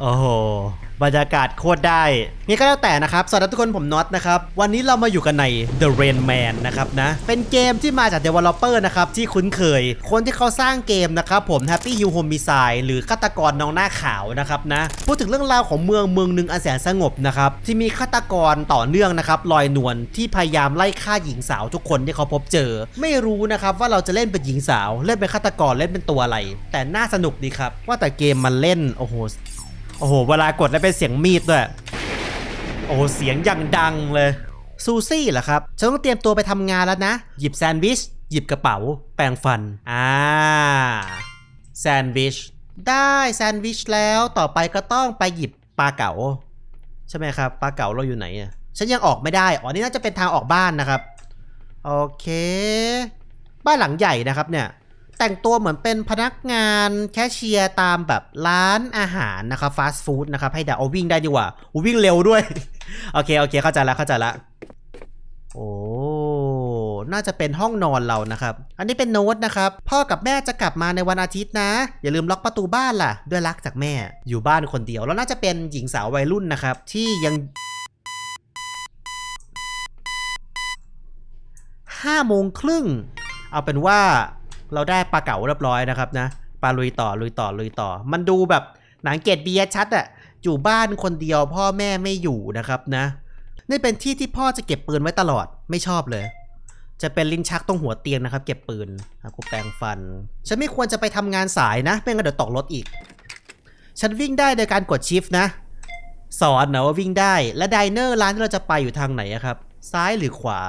โอ้โหบรรยากาศโคตรได้นี่ก็แล้วแต่นะครับสวัสดีทุกคนผมน็อตนะครับ วันนี้เรามาอยู่กันใน The Rain Man นะครับนะ เป็นเกมที่มาจาก Developer นะครับ ที่คุ้นเคย คนที่เขาสร้างเกมนะครับผม Happy Hill Homicide หรือฆาตกรน้องหน้าขาวนะครับนะ พูดถึงเรื่องราวของเมืองเมืองหนึ่งอันแสนสงบนะครับ ที่มีฆาตกรต่อเนื่องนะครับลอยนวลที่พยายามไล่ฆ่าหญิงสาวทุกคนที่เขาพบเจอ ไม่รู้นะครับว่าเราจะเล่นเป็นหญิงสาวเล่นเป็นฆาตกรเล่นเป็นตัวอะไร แต่น่าสนุกดีครับว่าแต่เกมมันเล่นโอ้โห โอ้โห เวลากดแล้วเป็นเสียงมีดด้วย โอ้โห เสียงอย่างดังเลย ซูซี่เหรอครับฉันต้องเตรียมตัวไปทำงานแล้วนะ หยิบแซนด์วิช หยิบกระเป๋า แปรงฟัน อ่า แซนด์วิช ได้แซนด์วิชแล้ว ต่อไปก็ต้องไปหยิบปลาเก๋า ใช่ไหมครับ ปลาเก๋าเราอยู่ไหนอะฉันยังออกไม่ได้ อ๋อ นี่น่าจะเป็นทางออกบ้านนะครับ โอเค บ้านหลังใหญ่นะครับเนี่ย แต่งตัวเหมือนเป็นพนักงานแคชเชียร์ตามแบบร้านอาหารนะครับฟาสต์ฟู้ดนะครับให้เดาเอาวิ่งได้ดีกว่าวิ่งเร็วด้วย โอเค โอเค เข้าใจแล้วเข้าใจล้วโอ้น่าจะเป็นห้องนอนเรานะครับ อันนี้เป็นโน้ตนะครับ พ่อกับแม่จะกลับมาในวันอาทิตย์นะ อย่าลืมล็อกประตูบ้านล่ะ ด้วยรักจากแม่ อยู่บ้านคนเดียว แล้วน่าจะเป็นหญิงสาววัยรุ่นนะครับ ที่ยังห้าโมงครึ่ง เอาเป็นว่า เราได้ปลาเก๋าเรียบร้อยนะครับนะปลาลุยต่อลุยต่อลุยต่อ มันดูแบบหนังเกตเบียชัดอะอยู่บ้านคนเดียวพ่อแม่ไม่อยู่นะครับนะ นี่เป็นที่ที่พ่อจะเก็บปืนไว้ตลอดไม่ชอบเลย จะเป็นลิ้นชักตรงหัวเตียงนะครับ เก็บปืนอะกูแปรงฟัน ฉันไม่ควรจะไปทำงานสายนะไม่งั้นเดี๋ยวตกรถอีก ฉันวิ่งได้โดยการกดชิฟนะ สอนนะว่าวิ่งได้และไดเนอร์ร้านที่เราจะไปอยู่ทางไหนอะครับ ซ้ายหรือขวา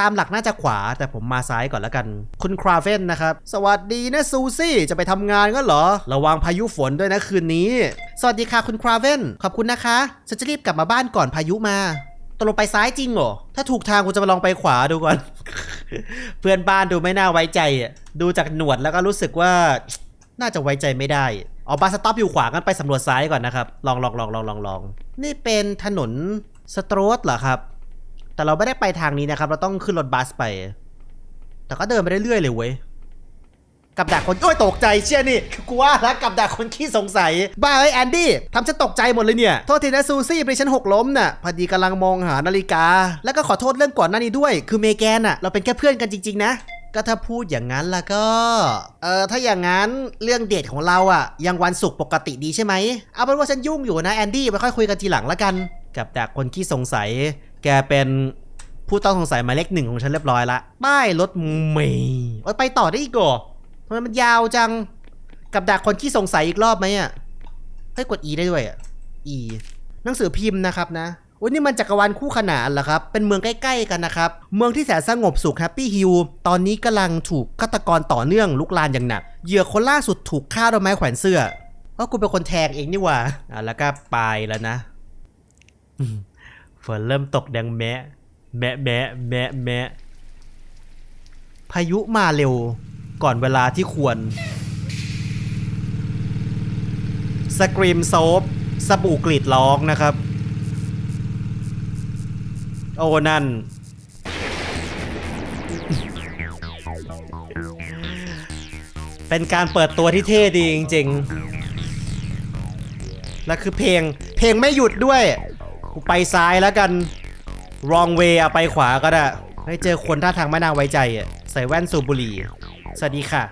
ตามหลักน่าจะขวาแต่ผมมาซ้ายก่อนแล้วกัน คุณคราเฟนนะครับ สวัสดีนะซูซี่ จะไปทำงานก็เหรอ ระวังพายุฝนด้วยนะคืนนี้ สวัสดีค่ะคุณคราเฟนขอบคุณนะคะฉันจะรีบกลับมาบ้านก่อนพายุมาตกลงไปซ้ายจริงเหรอ ถ้าถูกทางกูจะมาลองไปขวาดูก่อน เพื่อนบ้านดูไม่น่าไว้ใจอะดูจากหนวดแล้วก็รู้สึกว่า น่าจะไว้ใจไม่ได้อ๋อบาสต็อปอยู่ขวากันไปสำรวจซ้ายก่อนนะครับ ลองลองลองลองลองลอง นี่เป็นถนนสโตรสเหรอครับ แต่เราไม่ได้ไปทางนี้นะครับ เราต้องขึ้นรถบัสไป แต่ก็เดินไปเรื่อยๆเลยเว้ยกับดักคนโอ้ยตกใจเชี่ยนี่กูว่าแล้วกับดักคนขี้สงสัย บ้าเอ้ยแอนดี้ทำฉันตกใจหมดเลยเนี่ย โทษทีนะซูซี่ไปฉันหกล้มน่ะพอดีกำลังมองหานาฬิกา แล้วก็ขอโทษเรื่องก่อนหน้านี้ด้วย คือเมแกนน่ะ เราเป็นแค่เพื่อนกันจริง ๆ นะ ก็ถ้าพูดอย่างนั้นล้วก็ เออถ้าอย่างนั้นเรื่องเดทของเราอะยังวันศุกร์ปกติดีใช่ไหมเอาเป็นว่าฉันยุ่งอยู่นะแอนดี้ไปค่อยคุยกันทีหลังแล้วกัน กับดักคนขี้สงสัย แกเป็นผู้ต้องสงสัยหมายเลขหนึ่งของฉันเรียบร้อยละป้ายรถเมย์ไปต่อได้อีกเหรอทำไมมันยาวจัง กับดักคนขี้สงสัยอีกรอบไหมอะเฮ้ยกด E ได้ด้วยอะ E หนังสือพิมพ์นะครับนะโอ้ยนี่มันจักรวาลคู่ขนานเหรอครับ เป็นเมืองใกล้ๆกันนะครับ เมืองที่แสนสงบสุขแฮปปี้ฮิลตอนนี้กำลังถูกฆาตกรต่อเนื่องลุกลามอย่างหนัก เหยื่อคนล่าสุดถูกฆ่าด้วยไม้แขวนเสื้อว่ากูเป็นคนแทงเองนี่ว่าอะแล้วก็ไปแล้วนะ ฝนเริ่มตกดังแมะ แมะแมะแมะแมะพายุมาเร็วก่อนเวลาที่ควร สกรีมโซฟสบู่กรีดร้องนะครับ โอ้นั่น เป็นการเปิดตัวที่เท่ดีจริง ๆ และคือเพลงเพลงไม่หยุดด้วย กูไปซ้ายแล้วกัน wrong way อะไปขวาก็ได้ให้เจอคนท่าทางไม่น่าไว้ใจอะใส่แว่นสูบบุหรี่ สวัสดีค่ะ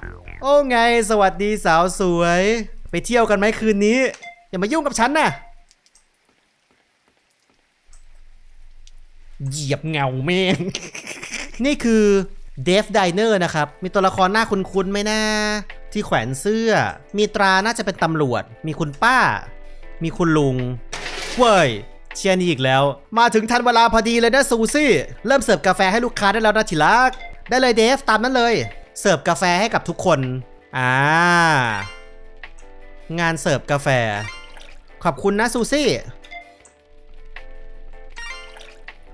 โอ้ไง สวัสดีสาวสวย ไปเที่ยวกันไหมคืนนี้ อย่ามายุ่งกับฉันนะเหยียบเงาแม่ง นี่คือเดฟไดเนอร์นะครับ มีตัวละครหน้าคุ้นๆไหมนะที่แขวนเสื้อ มีตราน่าจะเป็นตำรวจ มีคุณป้า มีคุณลุง เว้ย เชียร์นี่อีกแล้ว มาถึงทันเวลาพอดีเลยนะซูซี่ เริ่มเสิร์ฟกาแฟให้ลูกค้าได้แล้วนะทีรัก ได้เลยเดฟตามนั้นเลย เสิร์ฟกาแฟให้กับทุกคน อ่า งานเสิร์ฟกาแฟ ขอบคุณนะซูซี่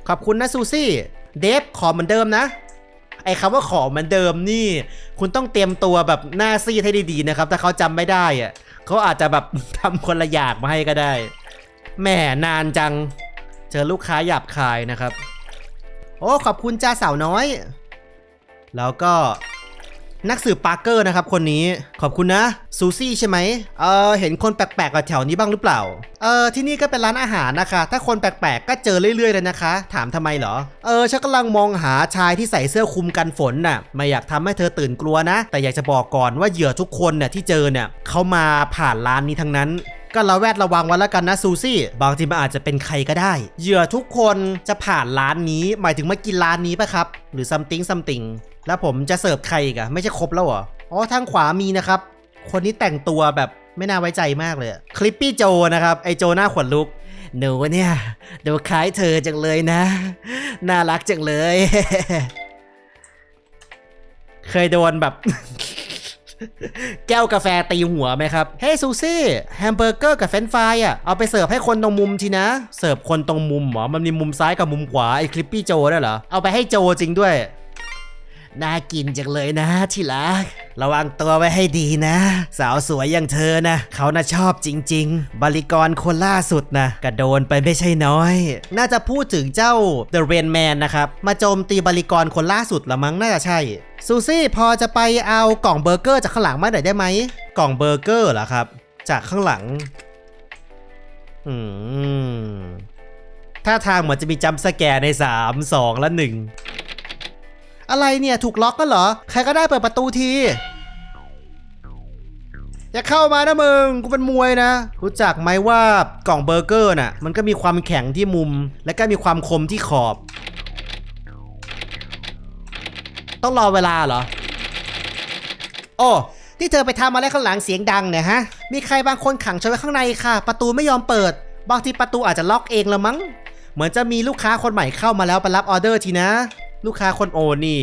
ขอบคุณนะซูซี่ เดฟขอเหมือนเดิมนะ ไอ้คำว่าขอเหมือนเดิมนี่ คุณต้องเตรียมตัวแบบหน้าซีดให้ดีๆนะครับ ถ้าเขาจำไม่ได้อะเขาอาจจะแบบทำคนละอย่างมาให้ก็ได้ แหมนานจัง เจอลูกค้าหยาบคายนะครับ โอ้ขอบคุณจ้าสาวน้อย แล้วก็นักสืบปาร์เกอร์นะครับคนนี้ขอบคุณนะซูซี่ใช่ไหมเออเห็นคนแปลกๆกับแถวนี้บ้างหรือเปล่า เออที่นี่ก็เป็นร้านอาหารนะคะ ถ้าคนแปลกๆก็เจอเรื่อยๆเลยนะคะ ถามทำไมเหรอ เออฉันกำลังมองหาชายที่ใส่เสื้อคลุมกันฝนน่ะไม่อยากทำให้เธอตื่นกลัวนะ แต่อยากจะบอกก่อนว่าเหยื่อทุกคนเนี่ยที่เจอเนี่ยเขามาผ่านร้านนี้ทั้งนั้น ก็ระแวดระวังไว้แล้วกันนะซูซี่ บางทีมันอาจจะเป็นใครก็ได้ เหยื่อทุกคนจะผ่านร้านนี้ หมายถึงมากินร้านนี้ปะครับ หรือ something something แล้วผมจะเสิร์ฟใครอีกอะไม่ใช่ครบแล้วเหรอ อ๋อทางขวามีนะครับ คนนี้แต่งตัวแบบไม่น่าไว้ใจมากเลยคลิปปี้โจนะครับ ไอโจหน้าขนลุกหนูเนี่ยดูคล้ายเธอจังเลยนะ น่ารักจังเลย เคยโดนแบบ แก้วกาแฟตีหัวไหมครับ เฮ้ซูซี่แฮมเบอร์เกอร์กับเฟรนฟรายอะเอาไปเสิร์ฟให้คนตรงมุมทีนะ เสิร์ฟคนตรงมุมเหรอมันมีมุมซ้ายกับมุมขวาไอ้คลิปปี้โจได้เหรอ เอาไปให้โจจริงด้วย น่ากินจังเลยนะที่รัก ระวังตัวไว้ให้ดีนะ สาวสวยอย่างเธอนะ เขาน่ะชอบจริง ๆ บริกรคนล่าสุดนะกระโดนไปไม่ใช่น้อย น่าจะพูดถึงเจ้า The Rain Man นะครับ มาโจมตีบริกรคนล่าสุดละมั้งน่าจะใช่ซูซี่พอจะไปเอากล่องเบอร์เกอร์จากข้างหลังมาหน่อยได้ไหมกล่องเบอร์เกอร์เหรอครับ จากข้างหลัง อืมถ้าทางเหมือนจะมีจัมสแกร์ใน 3 2 และ 1 อะไรเนี่ยถูกล็อกก็เหรอ ใครก็ได้เปิดประตูที อย่าเข้ามานะมึง กูเป็นมวยนะ รู้จักไหมว่ากล่องเบอร์เกอร์น่ะ มันก็มีความแข็งที่มุม และก็มีความคมที่ขอบ ต้องรอเวลาเหรอ โอ้ที่เธอไปทำอะไรข้างหลังเสียงดังเนี่ยฮะ มีใครบางคนขังฉันไว้ข้างในค่ะ ประตูไม่ยอมเปิด บางทีประตูอาจจะล็อกเองละมั้ง เหมือนจะมีลูกค้าคนใหม่เข้ามาแล้วไปรับออเดอร์ทีนะ ลูกค้าคนโอนี่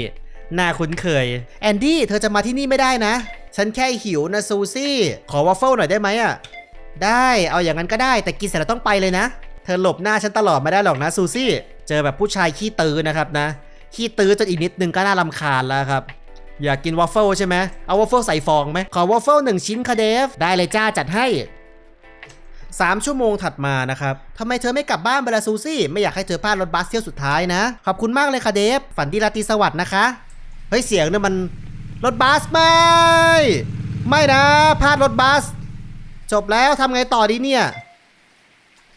น่าคุ้นเคย แอนดี้เธอจะมาที่นี่ไม่ได้นะ ฉันแค่หิวนะซูซี่ ขอวอฟเฟิลหน่อยได้ไหมอะได้เอาอย่างนั้นก็ได้แต่กินเสร็จแล้วต้องไปเลยนะ เธอหลบหน้าฉันตลอดไม่ได้หรอกนะซูซี่ เจอแบบผู้ชายขี้ตื้อนะครับนะ ขี้ตื้อจนอีกนิดนึงก็น่ารำคาญแล้วครับ อยากกินวอฟเฟิลใช่ไหมเอาวอฟเฟิลใส่ฟองไหมขอวอฟเฟิลหนึ่งชิ้นค่ะเดฟ ได้เลยจ้าจัดให้ 3 ชั่วโมงถัดมานะครับทำไมเธอไม่กลับบ้านไปละซูซี่ ไม่อยากให้เธอพลาดรถบัสเที่ยวสุดท้ายนะ ขอบคุณมากเลยค่ะเดฟ ฝันดีราตรีสวัสดิ์นะคะ เฮ้ย เสียงเนี่ยมันรถบัสไม่ ไม่นะพลาดรถบัส จบแล้วทำไงต่อดีเนี่ย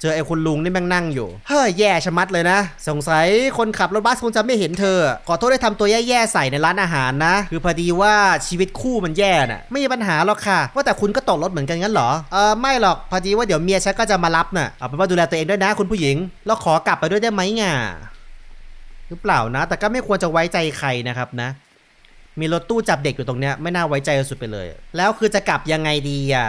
เจอไอ้คุณลุงนี่แม่งนั่งอยู่ เฮ้ยแย่ชะมัดเลยนะ สงสัยคนขับรถบัสคงจะไม่เห็นเธอ ขอโทษได้ทำตัวแย่ๆใส่ในร้านอาหารนะ คือพอดีว่าชีวิตคู่มันแย่น่ะ ไม่มีปัญหาหรอกค่ะ ว่าแต่คุณก็ตกรถเหมือนกันงั้นเหรอ เออไม่หรอก พอดีว่าเดี๋ยวเมียฉันก็จะมารับน่ะ เอาเป็นว่าดูแลตัวเองด้วยนะคุณผู้หญิง แล้วขอกลับไปด้วยได้ไหมง่ะหรือเปล่านะ แต่ก็ไม่ควรจะไว้ใจใครนะครับนะมีรถตู้จับเด็กอยู่ตรงเนี้ยไม่น่าไว้ใจสุดไปเลย แล้วคือจะกลับยังไงดีอะ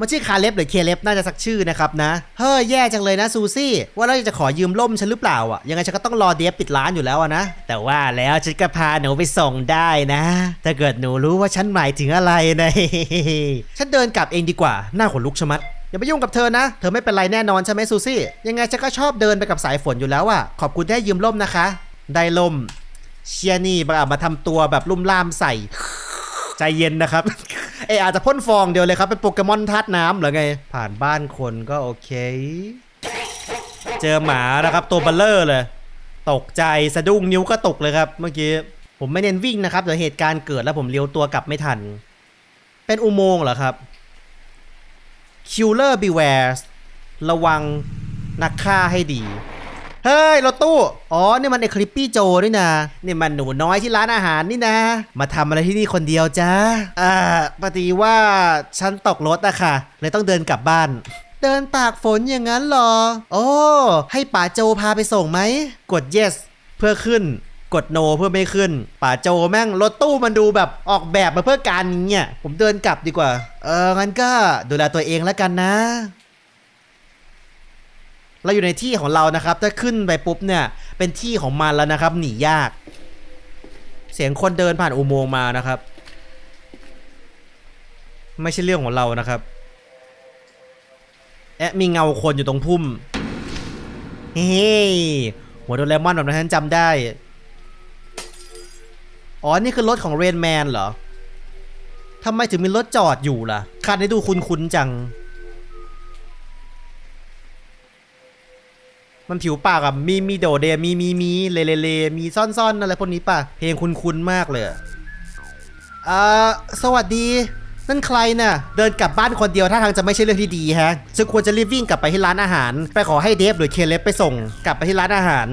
มันชื่อคาเล็บหรือเคเล็บน่าจะสักชื่อนะครับนะ เฮ้ยแย่จังเลยนะซูซี่ ว่าเราจะขอยืมล่มฉันหรือเปล่าอะ ยังไงฉันก็ต้องรอเดียปิดร้านอยู่แล้วนะ แต่ว่าแล้วฉันก็พาหนูไปส่งได้นะ ถ้าเกิดหนูรู้ว่าฉันหมายถึงอะไรนะฉันเดินกลับเองดีกว่า หน้าขนลุกชะมัดอย่าไปยุ่งกับเธอนะ เธอไม่เป็นไรแน่นอนใช่ไหมซูซี่ ยังไงฉันก็ชอบเดินไปกับสายฝนอยู่แล้วอะขอบคุณที่ให้ยืมล่มนะคะ ได้ล่ม เชียนี่มามาทำตัวแบบลุ่มล่ามใส่ ใจเย็นนะครับ เอออาจจะพ่นฟองเดียวเลยครับ เป็นโปเกมอนธาตุน้ำหรือไง ผ่านบ้านคนก็โอเค เจอหมานะครับตัวเบลเลอร์เลย ตกใจสะดุ้งนิ้วก็ตกเลยครับ เมื่อกี้ ผมไม่เน้นวิ่งนะครับเดี๋ยวเหตุการณ์เกิดแล้วผมเลี้ยวตัวกลับไม่ทัน เป็นอุโมงค์เหรอครับ Killer Beware ระวังนักฆ่าให้ดี เฮ้ยรถตู้ อ๋อนี่มันไอคลิปปี้โจนี่นะ นี่มันหนูน้อยที่ร้านอาหารนี่นะ มาทำอะไรที่นี่คนเดียวจ้าอ่าพอดีว่าฉันตกรถอะค่ะ เลยต้องเดินกลับบ้าน เดินตากฝนอย่างนั้นหรอ โอ้ให้ป๋าโจพาไปส่งไหม กด yes เพื่อขึ้นกด no เพื่อไม่ขึ้นป๋าโจแม่งรถตู้มันดูแบบออกแบบมาเพื่อการนี้เนี่ยผมเดินกลับดีกว่า เอองั้นก็ดูแลตัวเองแล้วกันนะ เราอยู่ในที่ของเรานะครับ ถ้าขึ้นไปปุ๊บเนี่ย เป็นที่ของมันแล้วนะครับ หนียาก เสียงคนเดินผ่านอุโมงค์มานะครับ ไม่ใช่เรื่องของเรานะครับแอะมีเงาคนอยู่ตรงพุ่ม เฮ้ยหัวโดเรมอนแบบนั้นฉันจำได้ อ๋อ นี่คือรถของเรนแมนเหรอทำไมถึงมีรถจอดอยู่ล่ะคันนี้ดูคุ้นๆจัง มันผิวปากอะมีมีโดเดมีมีมีเลเลเลมีซ่อนซ่อนอะไรพวกนี้ป่ะ เพลงคุ้นๆมากเลยอะเอ่อสวัสดี นั่นใครน่ะ เดินกลับบ้านคนเดียวท่าทางจะไม่ใช่เรื่องที่ดีฮะฉันควรจะรีบวิ่งกลับไปที่ร้านอาหาร ไปขอให้เดฟหรือเคเลฟไปส่ง กลับไปที่ร้านอาหาร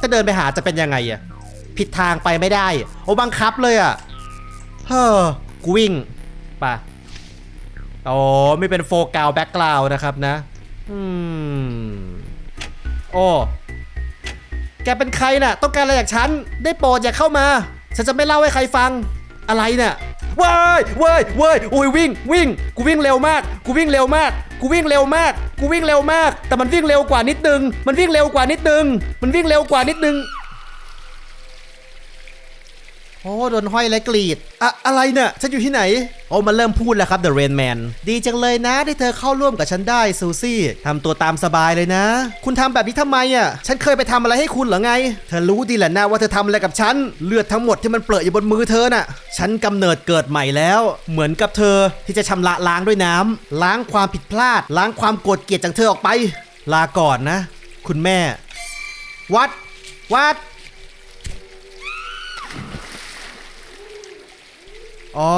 ถ้าเดินไปหาจะเป็นยังไงอะผิดทางไปไม่ได้ โอ้บังคับเลยอะเฮ้อกูวิ่งป่ะโอ้ไม่เป็นโฟกัสแบ็กกราวนะครับนะ อืม โอ้แกเป็นใครน่ะ ต้องการอะไรจากฉัน ได้โปรดอย่าเข้ามา ฉันจะไม่เล่าให้ใครฟัง อะไรน่ะว้ายว้ายว้ายอุ้ยวิ่ง วิ่ง กูวิ่งเร็วมาก กูวิ่งเร็วมาก กูวิ่งเร็วมาก กูวิ่งเร็วมาก แต่มันวิ่งเร็วกว่านิดนึง มันวิ่งเร็วกว่านิดนึง มันวิ่งเร็วกว่านิดนึง โอ้โดนห้อยและกรีดอะอะไรเนี่ย ฉันอยู่ที่ไหน โอ้มันเริ่มพูดแล้วครับ The Rain Man ดีจังเลยนะที่เธอเข้าร่วมกับฉันได้ซูซี่ทำตัวตามสบายเลยนะ คุณทำแบบนี้ทำไมอะ ฉันเคยไปทำอะไรให้คุณเหรอไง เธอรู้ดีแหละนะว่าเธอทำอะไรกับฉัน เลือดทั้งหมดที่มันเปรอะอยู่บนมือเธอน่ะ ฉันกำเนิดเกิดใหม่แล้ว เหมือนกับเธอที่จะชำระล้างด้วยน้ำล้างความผิดพลาด ล้างความโกรธเกลียดจากเธอออกไป ลาก่อนนะ คุณแม่ วัดวัด อ๋อ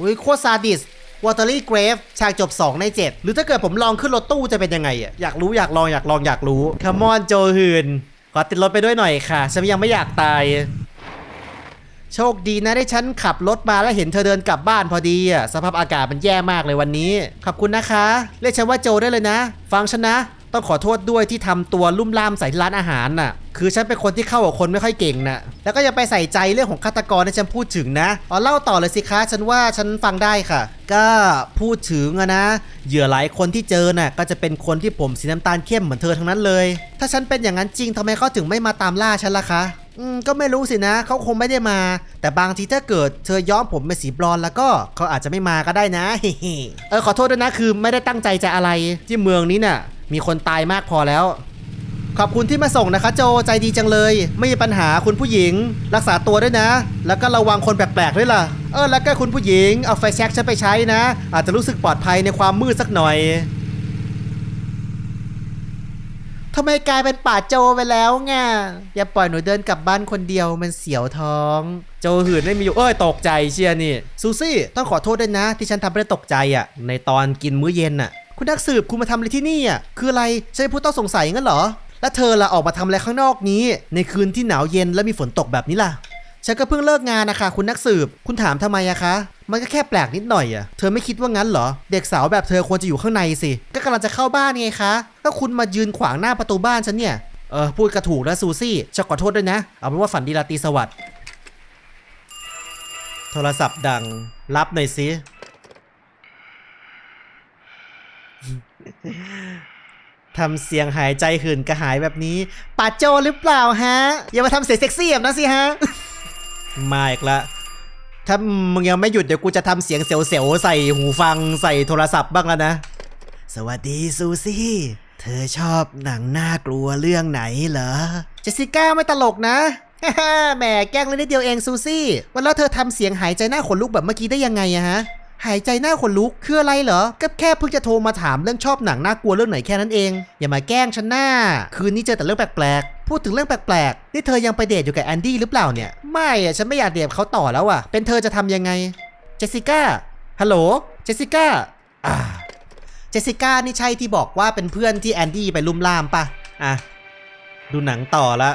อุ้ยโคตรซาดิสวอเตอรี่เกรฟฉากจบ 2 ใน 7 หรือถ้าเกิดผมลองขึ้นรถตู้จะเป็นยังไงอะ อยากรู้อยากลองอยากลองอยากรู้คามอนโจฮืน ขอติดรถไปด้วยหน่อยค่ะ ฉันยังไม่อยากตาย โชคดีนะได้ฉันขับรถมาแล้วเห็นเธอเดินกลับบ้านพอดีอะ สภาพอากาศมันแย่มากเลยวันนี้ ขอบคุณนะคะ เรียกฉันว่าโจได้เลยนะ ฟังฉันนะ ต้องขอโทษด้วยที่ทำตัวลุ่มล่ามใส่ร้านอาหารน่ะ คือฉันเป็นคนที่เข้ากับคนไม่ค่อยเก่งน่ะ แล้วก็ยังไปใส่ใจเรื่องของฆาตกรที่ฉันพูดถึงนะอ๋อเล่าต่อเลยสิคะ ฉันว่าฉันฟังได้ค่ะ ก็พูดถึงอะนะเหยื่อหลายคนที่เจอน่ะก็จะเป็นคนที่ผมสีน้ำตาลเข้มเหมือนเธอทั้งนั้นเลย ถ้าฉันเป็นอย่างนั้นจริงทำไมเขาถึงไม่มาตามล่าฉันล่ะคะอืมก็ไม่รู้สินะเขาคงไม่ได้มา แต่บางทีถ้าเกิดเธอย้อมผมเป็นสีบลอนแล้วก็เขาอาจจะไม่มาก็ได้นะเออขอโทษด้วยนะคือไม่ได้ตั้งใจจะอะไรที่เมืองนี้น่ะ มีคนตายมากพอแล้ว ขอบคุณที่มาส่งนะคะ โจใจดีจังเลย ไม่มีปัญหาคุณผู้หญิง รักษาตัวด้วยนะ แล้วก็ระวังคนแปลกๆด้วยล่ะ เออแล้วก็คุณผู้หญิงเอาไฟแช็กฉันไปใช้นะ อาจจะรู้สึกปลอดภัยในความมืดสักหน่อยทำไมกลายเป็นป่าโจไปแล้วไงอย่าปล่อยหนูเดินกลับบ้านคนเดียวมันเสียวท้อง โจหื่นไม่มีอยู่เอ้ยตกใจเชียนี่ซูซี่ต้องขอโทษด้วยนะ ที่ฉันทำให้ตกใจอะ ในตอนกินมื้อเย็นอะ คุณนักสืบคุณมาทำอะไรที่นี่อะคืออะไรใช่ผู้ต้องสงสัยงั้นเหรอ แล้วเธอล่ะออกมาทำอะไรข้างนอกนี้ ในคืนที่หนาวเย็นและมีฝนตกแบบนี้ล่ะฉันก็เพิ่งเลิกงานนะคะคุณนักสืบ คุณถามทำไมอะคะ มันก็แค่แปลกนิดหน่อยอะเธอไม่คิดว่างั้นเหรอ เด็กสาวแบบเธอควรจะอยู่ข้างในสิ ก็กำลังจะเข้าบ้านไงคะ ถ้าคุณมายืนขวางหน้าประตูบ้านฉันเนี่ย เออพูดกระถูกแล้วซูซี่จะขอโทษด้วยนะ เอาเป็นว่าฝันดีราตรีสวัสดิ์ โทรศัพท์ดัง รับหน่อยสิ ทำเสียงหายใจหื่นกระหายแบบนี้ปาโจหรือเปล่าฮะ อย่ามาทำเสียงเซ็กซี่แบบนั้นสิฮะ มาอีกละ ถ้ามึงยังไม่หยุดเดี๋ยวกูจะทำเสียงเสียวๆใส่หูฟังใส่โทรศัพท์บ้างแล้วนะ สวัสดีซูซี่ เธอชอบหนังน่ากลัวเรื่องไหนเหรอ เจสสิก้าไม่ตลกนะแหมแกล้งเล่นนิดเดียวเองซูซี่ วันแล้วเธอทำเสียงหายใจหน้าขนลุกแบบเมื่อกี้ได้ยังไงอะฮะ หายใจหน้าขนลุกคืออะไรเหรอก็แค่เพิ่งจะโทรมาถามเรื่องชอบหนังน่ากลัวเรื่องไหนแค่นั้นเอง อย่ามาแกล้งฉันหน้า คืนนี้เจอแต่เรื่องแปลกๆ พูดถึงเรื่องแปลกๆ นี่เธอยังไปเดทอยู่กับแอนดี้หรือเปล่าเนี่ย ไม่อะฉันไม่อยากเดทกับเขาต่อแล้วอะเป็นเธอจะทำยังไง เจสสิก้า ฮัลโหล เจสสิก้า อ่า เจสสิก้านี่ใช่ที่บอกว่าเป็นเพื่อนที่แอนดี้ไปลุ่มล่ามปะอะ ดูหนังต่อละ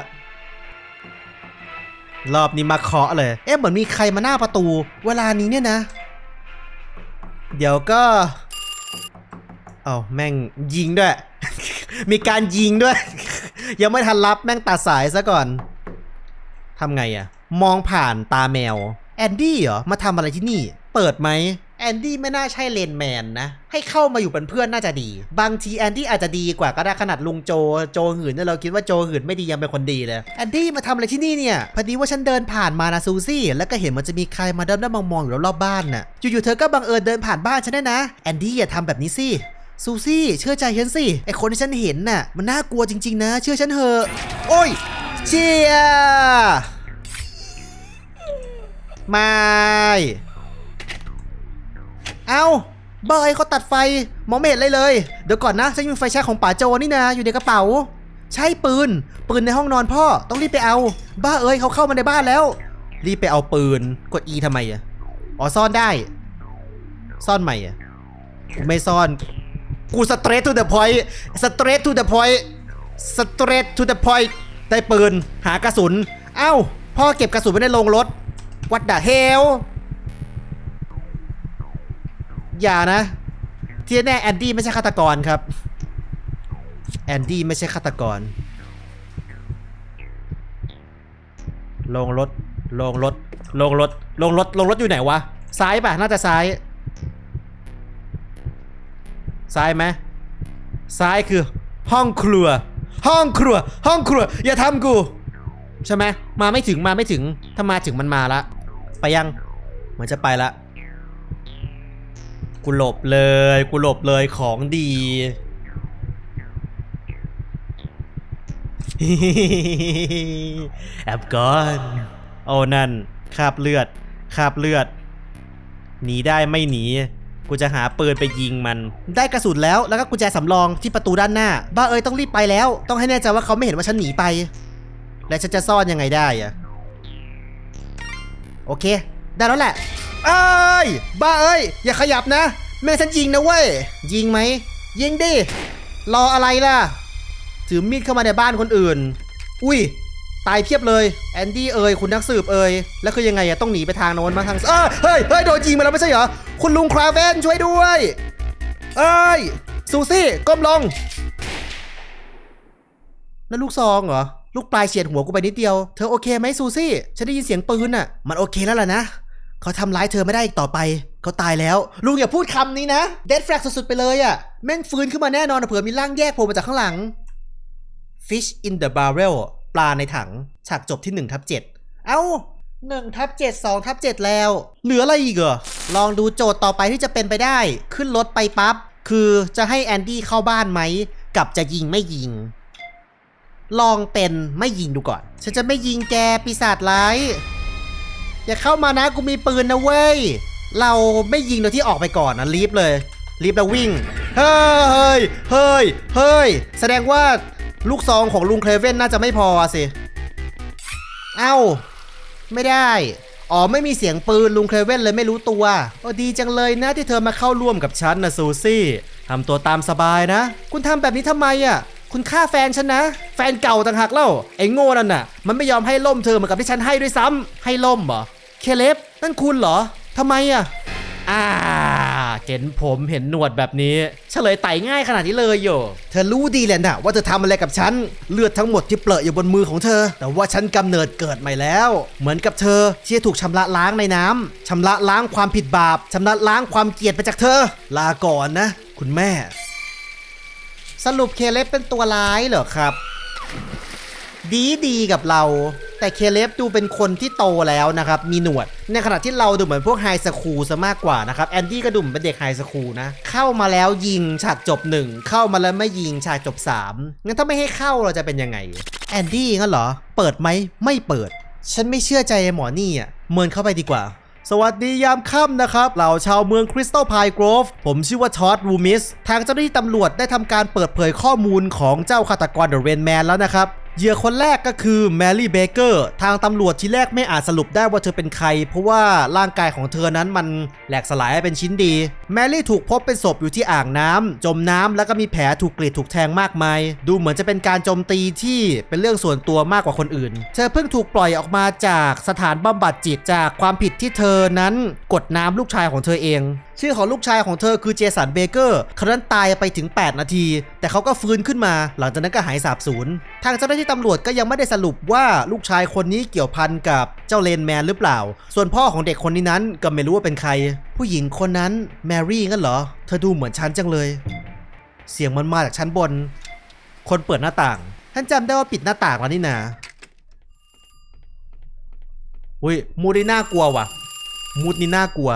รอบนี้มาเคาะเลย เอ๊ะเหมือนมีใครมาหน้าประตู เวลานี้เนี่ยนะ เดี๋ยวก็ เอาแม่งยิงด้วย มีการยิงด้วย ยังไม่ทันรับแม่งตัดสายซะก่อนทำไงอะมองผ่านตาแมว แอนดี้เหรอ มาทำอะไรที่นี่ เปิดไหม แอนดี้ไม่น่าใช่เลนแมนนะ ให้เข้ามาอยู่เป็นเพื่อนน่าจะดี บางทีแอนดี้อาจจะดีกว่าก็ได้ขนาดลุงโจโจหื่นเนี่ยเราคิดว่าโจหื่นไม่ดียังเป็นคนดีเลยแอนดี้มาทำอะไรที่นี่เนี่ยพอดีว่าฉันเดินผ่านมานะซูซี่ แล้วก็เห็นมันจะมีใครมาเดินด้มองๆอยู่รอบๆบ้านน่ะอยู่ๆเธอก็บังเอิญเดินผ่านบ้านฉันได้นะแอนดี้อย่าทำแบบนี้สิซูซี่ เชื่อใจฉันสิไอคนที่ฉันเห็นน่ะมันน่ากลัวจริง ๆ นะ เชื่อฉันเถอะโอ้ยเชียไม่ เอาเบย์ไอเขาตัดไฟมองไม่เห็นเลยเลย เดี๋ยวก่อนนะฉันมีไฟแช็กของป๋าโจนี่นะอยู่ในกระเป๋า ใช่ปืน ปืนในห้องนอนพ่อต้องรีบไปเอา บ้าเอ้ยเขาเข้ามาในบ้านแล้ว รีบไปเอาปืนกด E ทำไมอะอ๋อซ่อนได้ ซ่อนใหม่อะไม่ซ่อนกูสเตรททูเดอะพอยต์สเตรททูเดอะพอยต์สเตรททูเดอะพอยต์ได้ปืนหากระสุน เอ้า พ่อเก็บกระสุนไว้ในโรงรถวัดดะเฮล อย่านะ ที่แน่แอนดี้ไม่ใช่ฆาตกรครับ แอนดี้ไม่ใช่ฆาตกร ลงรถ ลงรถ ลงรถ ลงรถ ลงรถอยู่ไหนวะ ซ้ายป่ะ น่าจะซ้าย ซ้ายไหมซ้ายคือห้องครัว ห้องครัว ห้องครัว อย่าทำกู ใช่ไหม มาไม่ถึง มาไม่ถึง ถ้ามาถึงมันมาละ ไปยังเหมือนจะไปละ กูหลบเลย กูหลบเลยของดี แอบก่อนโอ้นั่นคาบเลือดคาบเลือด หนีได้ไม่หนี กูจะหาปืนไปยิงมัน ได้กระสุนแล้วแล้วก็กุญแจสำรองที่ประตูด้านหน้า บ้าเอ้ยต้องรีบไปแล้ว ต้องให้แน่ใจว่าเขาไม่เห็นว่าฉันหนีไป และฉันจะซ่อนยังไงได้อะโอเค ได้แล้วแหละ เอ้ย บ้าเอ้ย อย่าขยับนะ แม่ฉันยิงนะเว้ย ยิงไหม ยิงดิ รออะไรล่ะ ถือมีดเข้ามาในบ้านคนอื่น อุ้ย ตายเพียบเลย แอนดี้เอ่ย คุณนักสืบเอ่ย แล้วคือยังไงอะต้องหนีไปทางโน้นมาทางเออเฮ้ย เฮ้ย โดนยิงมาแล้วไม่ใช่เหรอ คุณลุงคราเวนช่วยด้วย เอ้ย ซูซี่ ก้มลง นั่นลูกซองเหรอ ลูกปลายเฉียดหัวกูไปนิดเดียว เธอโอเคไหมซูซี่ ฉันได้ยินเสียงปืนอะมันโอเคแล้วล่ะนะ เขาทำร้ายเธอไม่ได้อีกต่อไปเขาตายแล้ว ลุงอย่าพูดคำนี้นะเดดแฟลกสุดๆไปเลยอะแม่งฟื้นขึ้นมาแน่นอนอะเผื่อมีร่างแยกโผล่มาจากข้างหลัง Fish in the barrel ปลาในถัง ฉากจบที่1ทับ7เอ้า1ทับ7 2ทับ7แล้ว เหลืออะไรอีกเหรอ ลองดูโจทย์ต่อไปที่จะเป็นไปได้ ขึ้นรถไปปั๊บ คือจะให้แอนดี้เข้าบ้านไหม กับจะยิงไม่ยิง ลองเป็นไม่ยิงดูก่อน ฉันจะไม่ยิงแกปีศาจร้าย อย่าเข้ามานะกูมีปืนนะเว้ย เราไม่ยิงโดยที่ออกไปก่อนนะรีบเลยรีบแล้ววิ่ง เฮ้ย เฮ้ย เฮ้ย แสดงว่าลูกซองของลุงเคลเว่นน่าจะไม่พอสิ เอ้า ไม่ได้ อ๋อไม่มีเสียงปืนลุงเคลเว่นเลยไม่รู้ตัว โอ้ดีจังเลยนะที่เธอมาเข้าร่วมกับฉันนะซูซี่ทำตัวตามสบายนะ คุณทำแบบนี้ทำไมอะ คุณฆ่าแฟนฉันนะ แฟนเก่าต่างหากเล่า ไอ้โง่นั่นน่ะ มันไม่ยอมให้ล่มเธอเหมือนกับที่ฉันให้ด้วยซ้ำให้ล่มเหรอ เคเลฟนั่นคุณเหรอทำไมอะอ่าเห็นผมเห็นหนวดแบบนี้ เฉลยไต่ง่ายขนาดนี้เลยโยเธอรู้ดีแหละนะว่าเธอทำอะไรกับฉัน เลือดทั้งหมดที่เปรอะอยู่บนมือของเธอ แต่ว่าฉันกำเนิดเกิดใหม่แล้ว เหมือนกับเธอที่ถูกชำระล้างในน้ำชำระล้างความผิดบาปชำระล้างความเกลียดไปจากเธอ ลาก่อนนะ คุณแม่ สรุปเคเลฟเป็นตัวร้ายเหรอครับ ดีดีกับเรา แต่เคเลฟดูเป็นคนที่โตแล้วนะครับ มีหนวด ในขณะที่เราดูเหมือนพวกไฮสคูลซะมากกว่านะครับ แอนดี้ก็ดูเหมือนเป็นเด็กไฮสคูลนะ เข้ามาแล้วยิงฉากจบหนึ่งเข้ามาแล้วไม่ยิงฉากจบสามงั้นถ้าไม่ให้เข้าเราจะเป็นยังไง แอนดี้งั้นเหรอ เปิดไหมไม่เปิด ฉันไม่เชื่อใจหมอนี่อะเมินเข้าไปดีกว่าสวัสดียามค่ำนะครับ เหล่าชาวเมืองคริสตัลพายโกรฟ ผมชื่อว่าทอดรูมิส ทางเจ้าหน้าที่ตำรวจได้ทำการเปิดเผยข้อมูลของเจ้าฆาตกรเดอะเรนแมนแล้วนะครับ เหยื่อคนแรกก็คือแมรี่เบเกอร์ทางตำรวจที่แรกไม่อาจสรุปได้ว่าเธอเป็นใคร เพราะว่าร่างกายของเธอนั้นมันแหลกสลายเป็นชิ้นดี แมรี่ถูกพบเป็นศพอยู่ที่อ่างน้ำจมน้ำแล้วก็มีแผลถูกกรีดถูกแทงมากมาย ดูเหมือนจะเป็นการโจมตีที่เป็นเรื่องส่วนตัวมากกว่าคนอื่น เธอเพิ่งถูกปล่อยออกมาจากสถานบำบัดจิตจากความผิดที่เธอนั้นกดน้ำลูกชายของเธอเอง ชื่อของลูกชายของเธอคือเจสันเบเกอร์เขานั้นตายไปถึง 8 นาที แต่เขาก็ฟื้นขึ้นมา หลังจากนั้นก็หายสาบสูญทางเจ้าหน้าที่ตำรวจก็ยังไม่ได้สรุปว่าลูกชายคนนี้เกี่ยวพันกับเจ้าเลนแมนหรือเปล่า ส่วนพ่อของเด็กคนนี้นั้นก็ไม่รู้ว่าเป็นใคร ผู้หญิงคนนั้นแมรี่งั้นเหรอ เธอดูเหมือนฉันจังเลย เสียงมันมาจากชั้นบน คนเปิดหน้าต่าง ท่านจำได้ว่าปิดหน้าต่างแล้วนี่นาอุ้ยมูดนี่น่ากลัวว่ะ มูดนี่น่ากลัว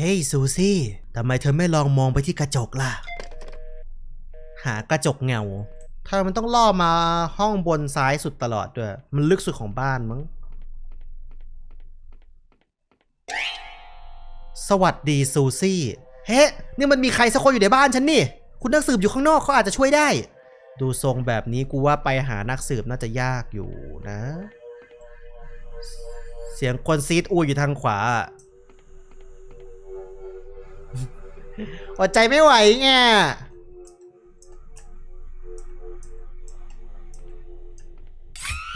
เฮ้ยซูซี่ทำไมเธอไม่ลองมองไปที่กระจกล่ะ หากระจกเงาทำไมมันต้องล่อมาห้องบนซ้ายสุดตลอดด้วย มันลึกสุดของบ้านมั้ง สวัสดีซูซี่ เฮ้นี่มันมีใครสักคนอยู่ในบ้านฉันนี่ คุณนักสืบอยู่ข้างนอกเขาอาจจะช่วยได้ ดูทรงแบบนี้กูว่าไปหานักสืบน่าจะยากอยู่นะ เสียงคนซีดอูอยู่ทางขวา อดใจไม่ไหวไง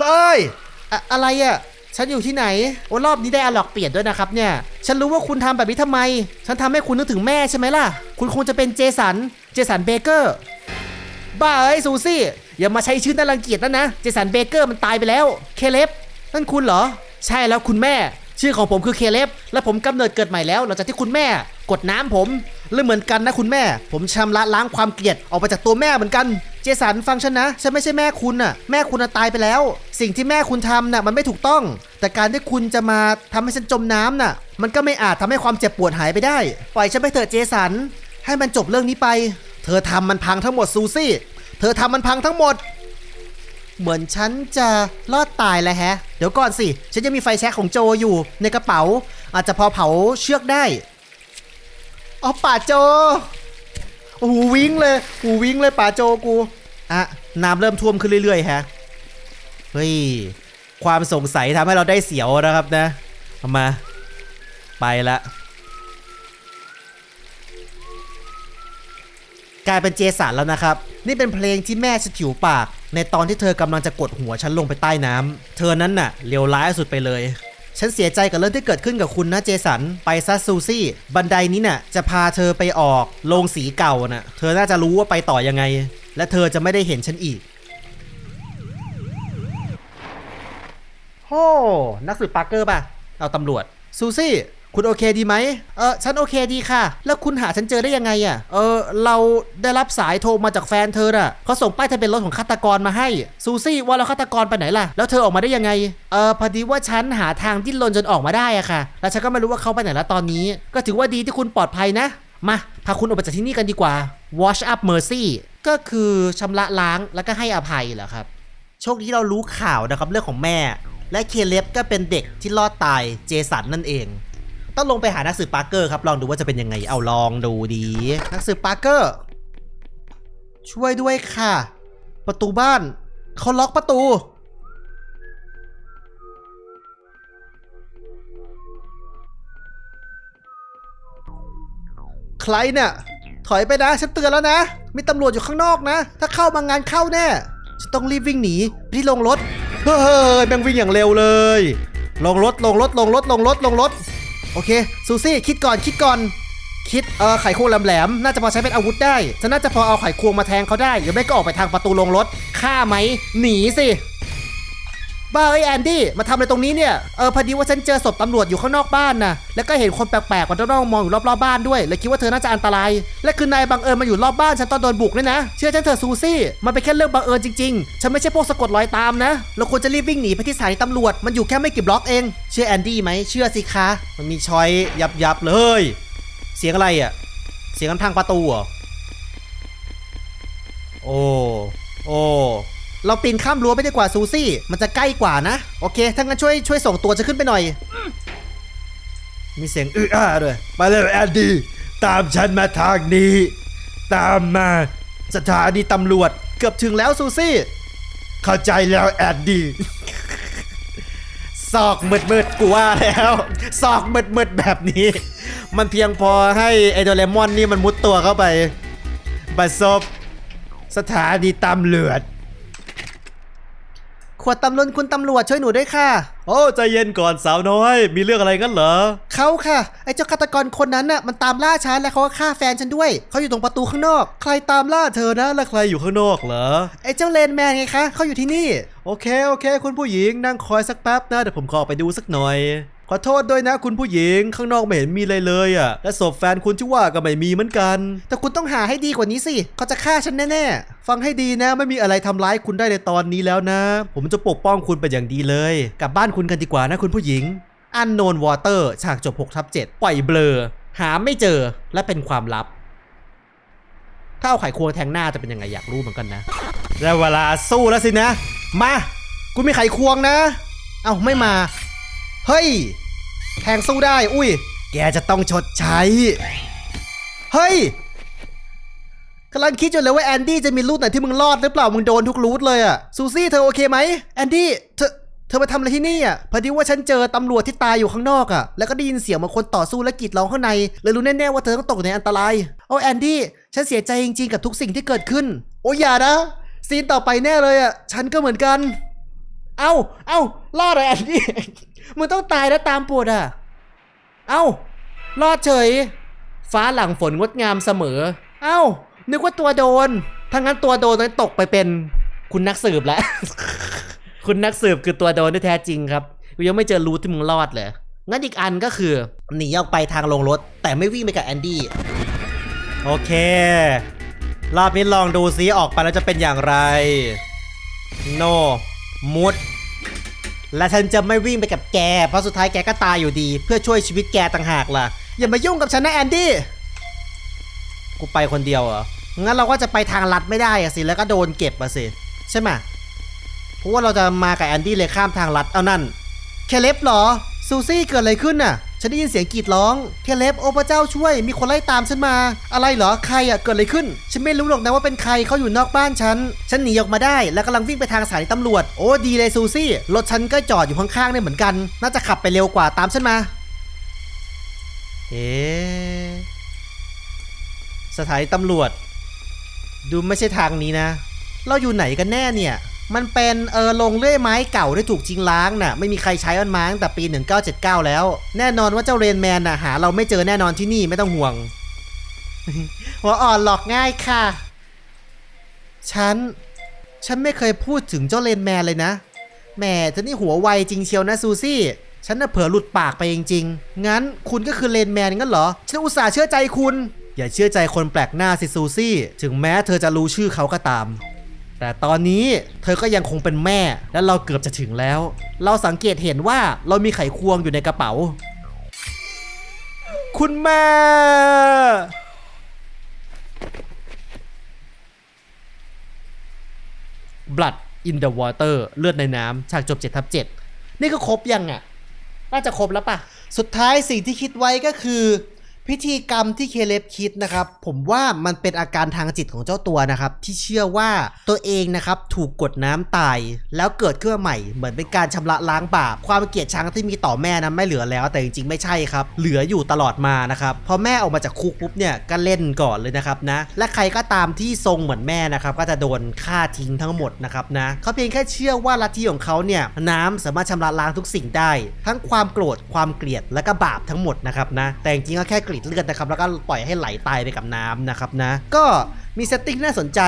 เอ้ยอะอะไรอะฉันอยู่ที่ไหน โอ้รอบนี้ได้อะล็อกเปลี่ยนด้วยนะครับเนี่ย ฉันรู้ว่าคุณทำแบบนี้ทำไม ฉันทำให้คุณนึกถึงแม่ใช่ไหมล่ะ คุณคงจะเป็นเจสัน เจสันเบเกอร์ บ้าเอ้ยซูซี่ อย่ามาใช้ชื่อน่ารังเกียจนั่นนะ เจสันเบเกอร์มันตายไปแล้ว เคเลบนั่นคุณเหรอ ใช่แล้วคุณแม่ ชื่อของผมคือเคเลบและผมกำเนิดเกิดใหม่แล้วหลังจากที่คุณแม่ กดน้ำผมเรื่องเหมือนกันนะคุณแม่ ผมชำระล้างความเกลียดออกไปจากตัวแม่เหมือนกัน เจสันฟังฉันนะ ฉันไม่ใช่แม่คุณน่ะ แม่คุณตายไปแล้ว สิ่งที่แม่คุณทำน่ะมันไม่ถูกต้อง แต่การที่คุณจะมาทำให้ฉันจมน้ำน่ะ มันก็ไม่อาจทำให้ความเจ็บปวดหายไปได้ ปล่อยฉันไปเถอะเจสัน ให้มันจบเรื่องนี้ไป เธอทำมันพังทั้งหมดซูซี่ เธอทำมันพังทั้งหมด เหมือนฉันจะรอดตายแล้วแฮะ เดี๋ยวก่อนสิ ฉันยังมีไฟแช็กของโจอยู่ในกระเป๋า อาจจะพอเผาเชือกได้ อ๋อป่าโจโอ้โหวิ่งเลยโอ้โหวิ่งเลยป่าโจกูอะน้ำเริ่มท่วมขึ้นเรื่อยๆฮะเฮ้ยความสงสัยทำให้เราได้เสียวนะครับนะมาไปละกลายเป็นเจสันแล้วนะครับ นี่เป็นเพลงที่แม่ฉันผิวปาก ในตอนที่เธอกำลังจะกดหัวฉันลงไปใต้น้ำเธอนั้นน่ะเลวร้ายสุดไปเลย ฉันเสียใจกับเรื่องที่เกิดขึ้นกับคุณนะเจสัน ไปซะซูซี่ บันไดนี้น่ะจะพาเธอไปออกโรงสีเก่าน่ะ เธอน่าจะรู้ว่าไปต่อยังไง และเธอจะไม่ได้เห็นฉันอีกโอ้นักสืบปาร์เกอร์ป่ะ เอาตำรวจซูซี่ คุณโอเคดีไหมเออฉันโอเคดีค่ะ แล้วคุณหาฉันเจอได้ยังไงอะ่ะ เออเราได้รับสายโทรมาจากแฟนเธอน่ะเขาส่งป้ายทะเบียนรถของฆาตกรมาให้ซูซี่ว่าแล้วฆาตกรไปไหนล่ะ แล้วเธอออกมาได้ยังไง เออพอดีว่าฉันหาทางดิ้นรนจนออกมาได้อะค่ะ แล้วฉันก็ไม่รู้ว่าเขาไปไหนแล้วตอนนี้ ก็ถือว่าดีที่คุณปลอดภัยนะ มาพาคุณออกไปจากที่นี่กันดีกว่า wash up mercy ก็คือชำระล้างแล้วก็ให้อภัยเหรอครับ โชคดีที่เรารู้ข่าวนะครับเรื่องของแม่ และเคเลบก็เป็นเด็กที่รอดตายเจสันนั่นเอง ต้องลงไปหานักสืบปาร์เกอร์ครับ ลองดูว่าจะเป็นยังไง เอาลองดูดี นักสืบปาร์เกอร์ ช่วยด้วยค่ะ ประตูบ้านเขาล็อกประตู ใครเนี่ยถอยไปนะ ฉันเตือนแล้วนะ มีตำรวจอยู่ข้างนอกนะ ถ้าเข้ามางานเข้าแน่ ฉันต้องรีบวิ่งหนีที่ลงรถ เฮ้ยแม่งวิ่งอย่างเร็วเลย ลงรถ ลงรถ ลงรถ ลงรถ ลงรถ โอเคซูซี่คิดก่อนคิดก่อน คิดเออไขควงแหลมๆน่าจะพอใช้เป็นอาวุธได้ฉันน่าจะพอเอาไขควงมาแทงเขาได้หรือไม่ก็ออกไปทางประตูลงรถฆ่าไหมหนีสิ บ้าเอ้ยแอนดี้มาทำอะไรตรงนี้เนี่ยเออพอดีว่าฉันเจอศพตำรวจอยู่ข้างนอกบ้านนะแล้วก็เห็นคนแปลกๆมันต้องมองอยู่รอบๆบ้านด้วยเลยคิดว่าเธอน่าจะอันตราย และคือนายบังเอิญมาอยู่รอบบ้านฉันตอนโดนบุกด้วยนะ เชื่อฉันเถอะซูซี่มันเป็นแค่เรื่องบังเอิญจริงๆ ฉันไม่ใช่พวกสะกดรอยตามนะเราควรจะรีบวิ่งหนีไปที่สถานีตำรวจมันอยู่แค่ไม่กี่บล็อกเอง เชื่อแอนดี้ไหมเชื่อสิคะมันมีช้อยยับยับๆเลย เสียงอะไรอะเสียงทางประตูเหรอโอ้โอ้ เราปีนข้ามรั้วไปดีกว่าซูซี่ มันจะใกล้กว่านะ โอเค ถ้างั้นช่วยช่วยส่งตัวจะขึ้นไปหน่อย มีเสียงอื้ออ้าด้วยไปเลยแอนดี้ตามฉันมาทางนี้ ตามมาสถานีตำรวจ เกือบถึงแล้วซูซี่ เข้าใจแล้วแอนดี้ซอกมืดมืดๆกูว่าแล้วซอกมืดมืดๆแบบนี้ มันเพียงพอให้ไอโดเรมอนนี่มันมุดตัวเข้าไปประสบสถานีตำรวจ ขวดตำรวจคุณตำรวจช่วยหนูด้วยค่ะ โอ้ใจเย็นก่อนสาวน้อย มีเรื่องอะไรกันเหรอเขาค่ะ ไอ้เจ้าฆาตกรคนนั้นน่ะมันตามล่าฉันและเขาก็ฆ่าแฟนฉันด้วย เขาอยู่ตรงประตูข้างนอก ใครตามล่าเธอนะแล้วใครอยู่ข้างนอกเหรอ ไอ้เจ้าเลนแมนไงคะเขาอยู่ที่นี่ โอเคโอเค คุณผู้หญิงนั่งคอยสักแป๊บนะเดี๋ยวผมขอออกไปดูสักหน่อยข อโทษด้วยนะคุณผู้หญิงข้างนอกไม่เห็นมีอะไรเลยอะ่ะ และศพแฟนคุณที่ว่าก็ไม่มีเหมือนกัน แต่คุณต้องหาให้ดีกว่านี้สิ เขาจะฆ่าฉันแน่ๆ ฟังให้ดีนะไม่มีอะไรทำร้ายคุณได้ในตอนนี้แล้วนะ ผมจะปกป้องคุณเป็นอย่างดีเลย กลับบ้านคุณกันดีกว่านะคุณผู้หญิง อันโนนวอเตอร์ฉากจบ6ทับ7ปล่อยเบลอ หาไม่เจอและเป็นความลับ ถ้าเอาไขควงแทงหน้าจะเป็นยังไงอยากรู้เหมือนกันนะได้เวลาสู้แล้วสินะ มา กูมีไขควงนะ เอ้าไม่มา เฮ้ย แทงสู้ได้ อุ้ย แกจะต้องชดใช้ เฮ้ยกำลังคิดอยู่เลยว่าแอนดี้จะมีรูทไหนที่มึงรอดหรือเปล่า มึงโดนทุกรูทเลยอะซูซี่เธอโอเคไหมแอนดี้เธอเธอมาทำอะไรที่นี่อะพอดีว่าฉันเจอตำรวจที่ตายอยู่ข้างนอกอะ แล้วก็ได้ยินเสียงเหมือนคนต่อสู้และกรีดร้องข้างใน เลยรู้แน่ๆว่าเธอต้องตกในอันตราย โอ้แอนดี้ ฉันเสียใจจริงๆกับทุกสิ่งที่เกิดขึ้น โอ้อย่านะ ซีนต่อไปแน่เลยอะ ฉันก็เหมือนกัน เอ้า เอ้ารอดเลยแอนดี้มึงต้องตายแล้วตามปวดอะ เอ้ารอดเฉย ฟ้าหลังฝนงดงามเสมอ เอ้า นึกว่าตัวโดนถ้างั้นตัวโดนนั้นตกไปเป็นคุณนักสืบแล้ว คุณนักสืบคือตัวโดนที่แท้จริงครับกูยังไม่เจอรูทที่มึงรอดเลย งั้นอีกอันก็คือหนีออกไปทางลงรถ แต่ไม่วิ่งไปกับแอนดี้ โอเค รอบนี้ลองดูซิออกไปแล้วจะเป็นอย่างไร โน มุด และฉันจะไม่วิ่งไปกับแก เพราะสุดท้ายแกก็ตายอยู่ดี เพื่อช่วยชีวิตแกต่างหากล่ะ อย่ามายุ่งกับฉันนะแอนดี้ กูไปคนเดียวเหรอ งั้นเราก็จะไปทางลัดไม่ได้อะสิ แล้วก็โดนเก็บอะสิ ใช่ไหมเพราะว่าเราจะมากับแอนดี้เลยข้ามทางลัด เอานั่น เคเล็บเหรอ ซูซี่เกิดอะไรขึ้นน่ะ ฉันได้ยินเสียงกรีดร้องเคเล็บโอ้พระเจ้าช่วย มีคนไล่ตามฉันมา อะไรเหรอใครอะเกิดอะไรขึ้น ฉันไม่รู้หรอกนะว่าเป็นใครเขาอยู่นอกบ้านฉัน ฉันหนีออกมาได้ แล้วกำลังวิ่งไปทางสานีตำรวจโอ้ดีเลยซูซี่รถฉันก็จอดอยู่ข้างๆเนี่ยเหมือนกัน น่าจะขับไปเร็วกว่าตามฉันมาเอ๊สถานีตำรวจ ดูไม่ใช่ทางนี้นะ เราอยู่ไหนกันแน่เนี่ย มันเป็นเออลงเลื่อยไม้เก่าที่ถูกทิ้งล้างน่ะไม่มีใครใช้มันมาตั้งแต่ปี 1979 แล้ว แน่นอนว่าเจ้าเรนแมนน่ะหาเราไม่เจอแน่นอนที่นี่ไม่ต้องห่วง หัวอ่อนหลอกง่ายค่ะ ฉัน ฉันไม่เคยพูดถึงเจ้าเรนแมนเลยนะแหมเธอนี่หัวไวจริงเชียวนะซูซี่ ฉันน่ะเผลอหลุดปากไปจริงๆ งั้นคุณก็คือเลนแมนงั้นเหรอ ฉันอุตส่าห์เชื่อใจคุณ อย่าเชื่อใจคนแปลกหน้าสิซูซี่ ถึงแม้เธอจะรู้ชื่อเขาก็ตาม แต่ตอนนี้เธอก็ยังคงเป็นแม่ และเราเกือบจะถึงแล้ว เราสังเกตเห็นว่าเรามีไขควงอยู่ในกระเป๋า คุณแม่ Blood in the water เลือดในน้ำฉากจบ7ทับ7นี่ก็ครบยังอะ น่าจะครบแล้วปะ สุดท้ายสิ่งที่คิดไว้ก็คือ พิธีกรรมที่เคเลบคิดนะครับ ผมว่ามันเป็นอาการทางจิตของเจ้าตัวนะครับ ที่เชื่อว่าตัวเองนะครับถูกกดน้ำตาย แล้วเกิดขึ้นใหม่เหมือนเป็นการชำระล้างบาปความเกลียดชังที่มีต่อแม่นั้นไม่เหลือแล้ว แต่จริงๆไม่ใช่ครับ เหลืออยู่ตลอดมานะครับพอแม่ออกมาจากคุกปุ๊บเนี่ยก็เล่นก่อนเลยนะครับนะ และใครก็ตามที่ทรงเหมือนแม่นะครับก็จะโดนฆ่าทิ้งทั้งหมดนะครับนะเขาเพียงแค่เชื่อว่าลัทธิของเขาเนี่ยน้ำสามารถชำระล้างทุกสิ่งได้ ทั้งความโกรธความเกลียดและก็บาปทั้งหมดนะครับนะแต่จริงก็แค่กรีดเลือดนะครับ แล้วก็ปล่อยให้ไหลตายไปกับน้ำนะครับนะ ก็ มีเซตติ้งน่าสนใจ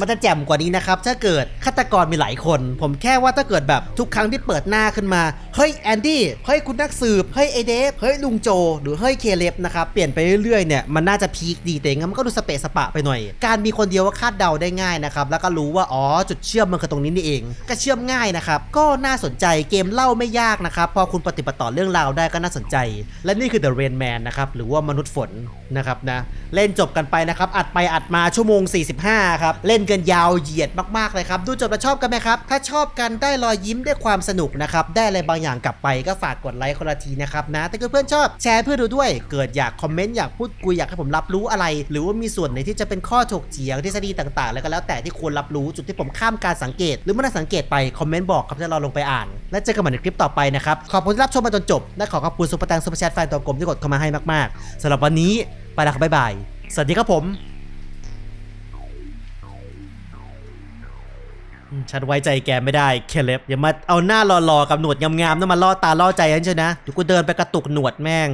มันจะแจ่มกว่านี้นะครับ ถ้าเกิดฆาตกรมีหลายคน ผมแค่ว่าถ้าเกิดแบบทุกครั้งที่เปิดหน้าขึ้นมา เฮ้ยแอนดี้เฮ้ยคุณนักสืบ เฮ้ยไอเดฟเฮ้ยลุงโจ หรือเฮ้ยเคเลบนะครับ เปลี่ยนไปเรื่อยๆเนี่ยมันน่าจะพีคดีแต่งั้นมันก็ดูสเปะสปะไปหน่อย การมีคนเดียวว่าคาดเดาได้ง่ายนะครับแล้วก็รู้ว่าอ๋อจุดเชื่อมมันคือตรงนี้นี่เอง ก็เชื่อมง่ายนะครับก็น่าสนใจเกมเล่าไม่ยากนะครับพอคุณปฏิบัติต่อเรื่องราวได้ก็น่าสนใจ และนี่คือ The Rain Man นะครับหรือว่ามนุษย์ฝนนะครับนะเล่นจบกันไปนะครับอัดไปอัดมาชั่วโมมง 45 ครับ เล่นกันยาวเหยียดมากๆเลยครับ ดูจบแล้วชอบกันไหมครับ ถ้าชอบกันได้รอยยิ้มได้ความสนุกนะครับ ได้อะไรบางอย่างกลับไปก็ฝากกดไลค์คนละทีนะครับนะถ้าเกิดเพื่อนชอบแชร์เพื่อนดูด้วย เกิดอยากคอมเมนต์อยากพูดคุยอยากให้ผมรับรู้อะไร หรือว่ามีส่วนไหนที่จะเป็นข้อถกเถียงทฤษฎีต่างๆ แล้วก็แล้วแต่ที่ควรรับรู้จุดที่ผมข้ามการสังเกต หรือไม่ได้สังเกตไปคอมเมนต์บอกครับจะเราลงไปอ่าน และเจอกันใหม่ในคลิปต่อไปนะครับขอบคุณที่รับชมมาจนจบและขอขอบคุณซุปเปอร์แตงซุปเปอร์แชทแฟนตัวกลมที่กดเข้ามาให้มากๆสำหรับวันนี้ไปแล้วครับบ๊ายบายสวัสดีครับผม ฉันไว้ใจแกไม่ได้เคเล็บอย่ามาเอาหน้ารอๆกับหนวดงามๆนั่นมาล่อตาล่อใจฉันเชียวนะเดี๋ยวกูเดินไปกระตุกหนวดแม่ง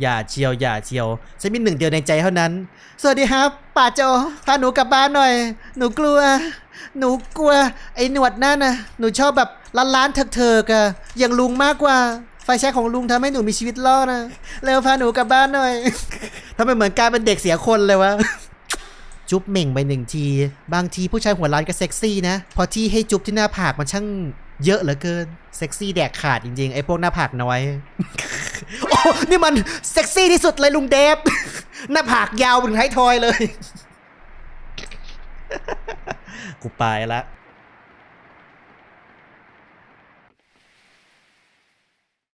อย่าเชียวอย่าเชียวฉันมีหนึ่งเดียวในใจเท่านั้น สวัสดีครับป่าโจพาหนูกลับบ้านหน่อย หนูกลัว หนูกลัว ไอ้หนวดนั่นนะหนูชอบแบบล้านๆเถิกๆอะอย่างลุงมากกว่าไฟแช็กของลุงทำให้หนูมีชีวิตรอดนะเร็วพาหนูกลับบ้านหน่อยทำไมเหมือนกลายเป็นเด็กเสียคนเลยวะ จุ๊บเหม่งไปหนึ่งที บางทีผู้ชายหัวร้านก็เซ็กซี่นะ พอที่ให้จุ๊บที่หน้าผากมันช่างเยอะเหลือเกิน เซ็กซี่แดกขาดจริงๆ ไอ้พวกหน้าผากน้อย โอ้ นี่มันเซ็กซี่ที่สุดเลยลุงเดฟ หน้าผากยาวถึงท้ายทอยเลย กูไปละ